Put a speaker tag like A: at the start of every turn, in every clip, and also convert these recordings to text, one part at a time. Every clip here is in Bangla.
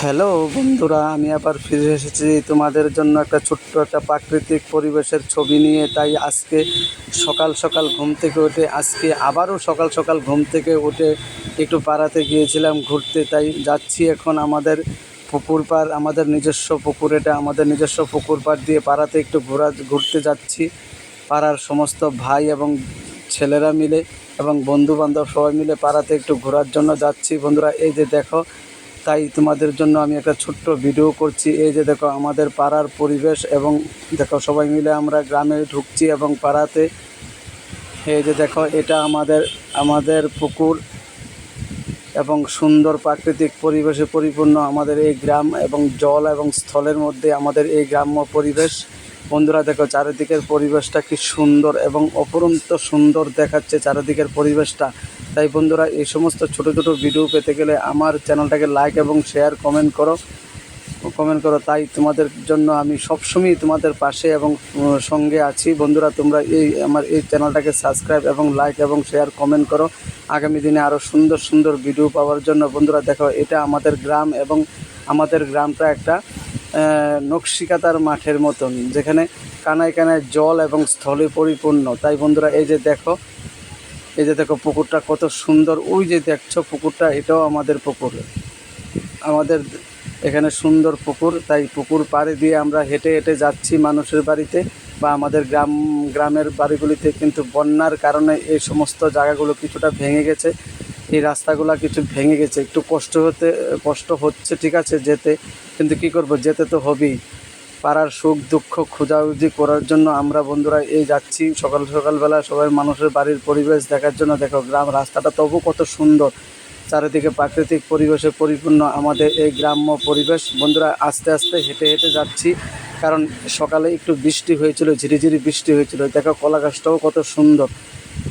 A: হ্যালো বন্ধুরা, আমি আবার ফিরে এসেছি তোমাদের জন্য একটা ছোট্ট একটা প্রাকৃতিক পরিবেশের ছবি নিয়ে। তাই আজকে সকাল সকাল ঘুম থেকে উঠে, আজকে আবারও সকাল সকাল ঘুম থেকে উঠে একটু পাড়াতে গিয়েছিলাম ঘুরতে। তাই যাচ্ছি এখন আমাদের পুকুর পাড়, আমাদের নিজস্ব পুকুর এটা, আমাদের নিজস্ব পুকুর পাড় দিয়ে পাড়াতে একটু ঘোরা, ঘুরতে যাচ্ছি। পাড়ার সমস্ত ভাই এবং ছেলেরা মিলে এবং বন্ধু বান্ধব সবাই মিলে পাড়াতে একটু ঘোরার জন্য যাচ্ছি। বন্ধুরা, এই যে দেখো তাই তোমাদের জন্য আমি একটা ছোট্ট ভিডিও করছি। এই যে দেখো, আমাদের পাড়ার পরিবেশ এবং দেখো, সবাই মিলে আমরা গ্রামে ঢুকছি এবং পাড়াতে এই যে দেখো, এটা আমাদের আমাদের পুকুর এবং সুন্দর প্রাকৃতিক পরিবেশে পরিপূর্ণ আমাদের এই গ্রাম এবং জল এবং স্থলের মধ্যে আমাদের এই গ্রাম্য পরিবেশ। বন্ধুরা, দেখো, চারিদিকের পরিবেশটা কি সুন্দর এবং অপরন্ত সুন্দর দেখাচ্ছে চারিদিকের পরিবেশটা। তাই বন্ধুরা, এই সমস্ত ছোট ছোট ভিডিও পেতে গেলে আমার চ্যানেলটাকে লাইক এবং শেয়ার কমেন্ট করো। কমেন্ট করো, তাই তোমাদের জন্য আমি সবসময় তোমাদের পাশে এবং সঙ্গে আছি। বন্ধুরা, তোমরা এই, আমার এই চ্যানেলটাকে সাবস্ক্রাইব এবং লাইক এবং শেয়ার কমেন্ট করো। আগামী দিনে আরও সুন্দর সুন্দর ভিডিও পাওয়ার জন্য বন্ধুরা, দেখো, এটা আমাদের গ্রাম এবং আমাদের গ্রামটা একটা নকশিকাতার মাঠের মতন, যেখানে কানায় কানায় জল এবং স্থলে পরিপূর্ণ। তাই বন্ধুরা, এই যে দেখো এই যে দেখো পুকুরটা কত সুন্দর, ওই যে দেখছ পুকুরটা, এটাও আমাদের পুকুর। আমাদের এখানে সুন্দর পুকুর, তাই পুকুর পাড়ে দিয়ে আমরা হেঁটে হেঁটে যাচ্ছি মানুষের বাড়িতে বা আমাদের গ্রাম, গ্রামের বাড়িগুলিতে, কিন্তু বন্যার কারণে এই সমস্ত জায়গাগুলো কিছুটা ভেঙে গেছে। এই রাস্তাগুলো কিছু ভেঙে গেছে। একটু কষ্ট হতে, কষ্ট হচ্ছে, ঠিক আছে, যেতে, কিন্তু কি করব, যেতে তো হবেই। পাড়ার সুখ, দুঃখ, খোঁজাখুঁজি করার জন্য আমরা বন্ধুরা এই যাচ্ছি। সকাল, সকালবেলা সবাই মানুষের বাড়ির পরিবেশ দেখার জন্য। দেখো, গ্রাম, রাস্তাটা তবু কত সুন্দর। চারিদিকে প্রাকৃতিক পরিবেশে পরিপূর্ণ আমাদের এই গ্রাম্য পরিবেশ। বন্ধুরা, আস্তে আস্তে হেঁটে হেঁটে যাচ্ছি। কারণ সকালে একটু বৃষ্টি হয়েছিল, ঝিরিঝিরি বৃষ্টি হয়েছিল। দেখো কলা গাছটাও কত সুন্দর।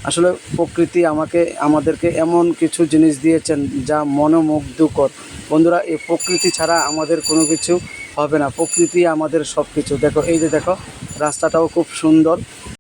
A: আসলে প্রকৃতি আমাকে, আমাদেরকে এমন কিছু জিনিস দিয়েছেন যা মনোমুগ্ধকর। বন্ধুরা, এই প্রকৃতি ছাড়া আমাদের কোনো কিছু হবে না। প্রকৃতি আমাদের সব কিছু দেখো এই যে দেখো রাস্তাটাও খুব সুন্দর।